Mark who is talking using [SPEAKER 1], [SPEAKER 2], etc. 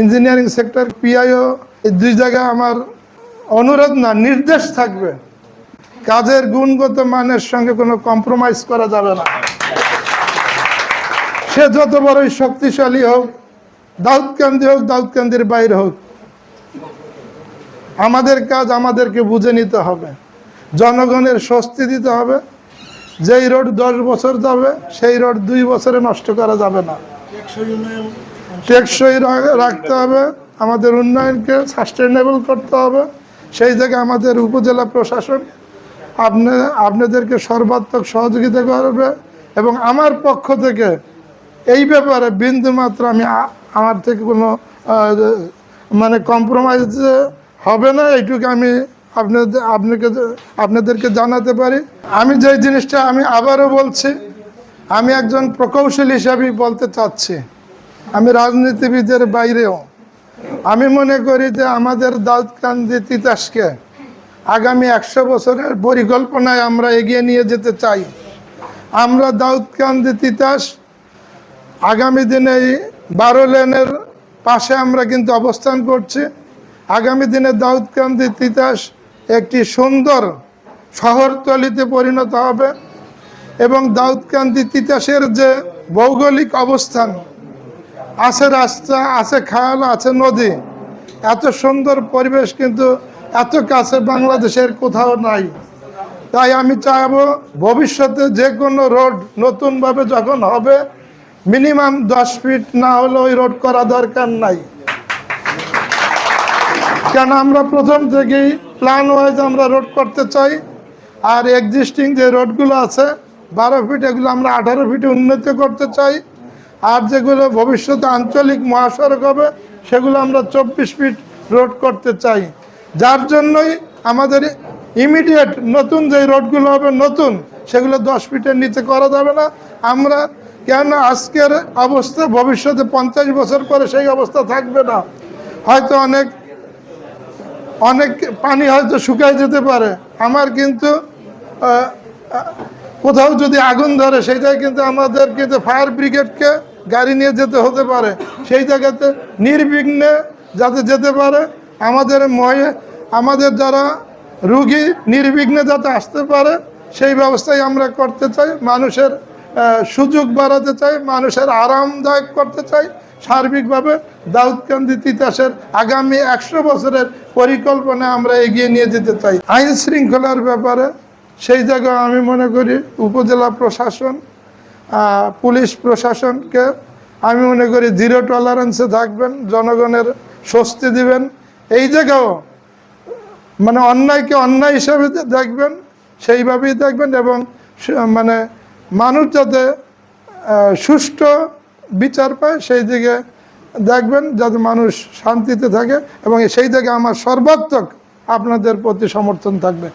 [SPEAKER 1] Engineering sector, PIO, এই দুই জায়গায় আমার অনুরোধ না, নির্দেশ থাকবে। কাজের গুণগত মানের সঙ্গে কোনো কম্প্রোমাইজ করা যাবে না। সে যত বড়ই শক্তিশালী হোক, দাউদকান্দি হোক, দাউদকান্দির বাইরে হোক, আমাদের কাজ আমাদেরকে বুঝে নিতে হবে। জনগণের স্বস্তি দিতে হবে। যেই রোড দশ বছর যাবে, সেই রোড দুই বছরে নষ্ট করা যাবে না। টেকসই রাখতে হবে, আমাদের উন্নয়নকে সাস্টেনেবল করতে হবে। সেই জায়গায় আমাদের উপজেলা প্রশাসন আপনি, আপনাদেরকে সর্বাত্মক সহযোগিতা করবে এবং আমার পক্ষ থেকে এই ব্যাপারে বিন্দু মাত্র আমি আমার থেকে কোনো মানে কম্প্রোমাইজ হবে না, এইটুকু আমি আপনাদের, আপনাকে, আপনাদেরকে জানাতে পারি। আমি যেই জিনিসটা আমি আবারও বলছি, আমি একজন প্রকৌশলী হিসাবেই বলতে চাচ্ছি। আমি রাজনীতিবিদের বাইরেও। আমি মনে করি যে আমাদের দাউদকান্দি তিতাসকে আগামী একশো বছরের পরিকল্পনায় আমরা এগিয়ে নিয়ে যেতে চাই। আমরা দাউদকান্দি তিতাস আগামী দিনে বারো লেনের পাশে আমরা কিন্তু অবস্থান করছি। আগামী দিনে দাউদকান্দি তিতাস একটি সুন্দর শহরতলিতে পরিণত হবে এবং দাউদকান্দি তিতাসের যে ভৌগোলিক অবস্থান আছে রাস্তা, আছে খাল, আছে নদী। এত সুন্দর পরিবেশ কিন্তু এত কাছে বাংলাদেশের কোথাও নাই। তাই আমি চাইব ভবিষ্যতে যে কোনো রোড নতুনভাবে যখন হবে, মিনিমাম দশ ফিট না হলে ওই রোড করা দরকার নাই। কেন আমরা প্রথম থেকেই প্ল্যান ওয়াইজ আমরা রোড করতে চাই, আর এক্সিস্টিং যে রোডগুলো আছে, বারো ফিট এগুলো আমরা আঠারো ফিটে উন্নতি করতে চাই। আর যেগুলো ভবিষ্যতে আঞ্চলিক মহাসড়ক হবে, সেগুলো আমরা চব্বিশ ফিট রোড করতে চাই। যার জন্যই আমাদের ইমিডিয়েট নতুন যে রোডগুলো হবে নতুন, সেগুলো দশ ফিটের নিচে করা যাবে না। আমরা কেন আজকের অবস্থা, ভবিষ্যতে পঞ্চাশ বছর পরে সেই অবস্থা থাকবে না। হয়তো অনেক অনেক পানি হয়তো শুকায় যেতে পারে। আমার কিন্তু কোথাও যদি আগুন ধরে জায়গায় কিন্তু আমাদের কিন্তু ফায়ার ব্রিগেডকে গাড়ি নিয়ে যেতে হতে পারে। সেই জায়গাতে নির্বিঘ্নে যাতে যেতে পারে, আমাদের মহে আমাদের যারা রুগী নির্বিঘ্নে যাতে আসতে পারে, সেই ব্যবস্থাই আমরা করতে চাই। মানুষের সুযোগ বাড়াতে চাই, মানুষের আরামদায়ক করতে চাই। সার্বিকভাবে দাউদকান্দি তিতাসের আগামী একশো বছরের পরিকল্পনা আমরা এগিয়ে নিয়ে যেতে চাই। আইন শৃঙ্খলার ব্যাপারে সেই জায়গায় আমি মনে করি, উপজেলা প্রশাসন পুলিশ প্রশাসনকে আমি মনে করি জিরো টলারেন্সে থাকবেন, জনগণের স্বস্তি দিবেন। এই জায়গাও মানে অন্যায়কে অন্যায় হিসাবে দেখবেন, সেইভাবেই দেখবেন এবং মানে মানুষ যাতে সুষ্ঠু বিচার পায়, সেই দিকে দেখবেন যাতে মানুষ শান্তিতে থাকে এবং সেই থেকে আমার সর্বাত্মক আপনাদের প্রতি সমর্থন থাকবে।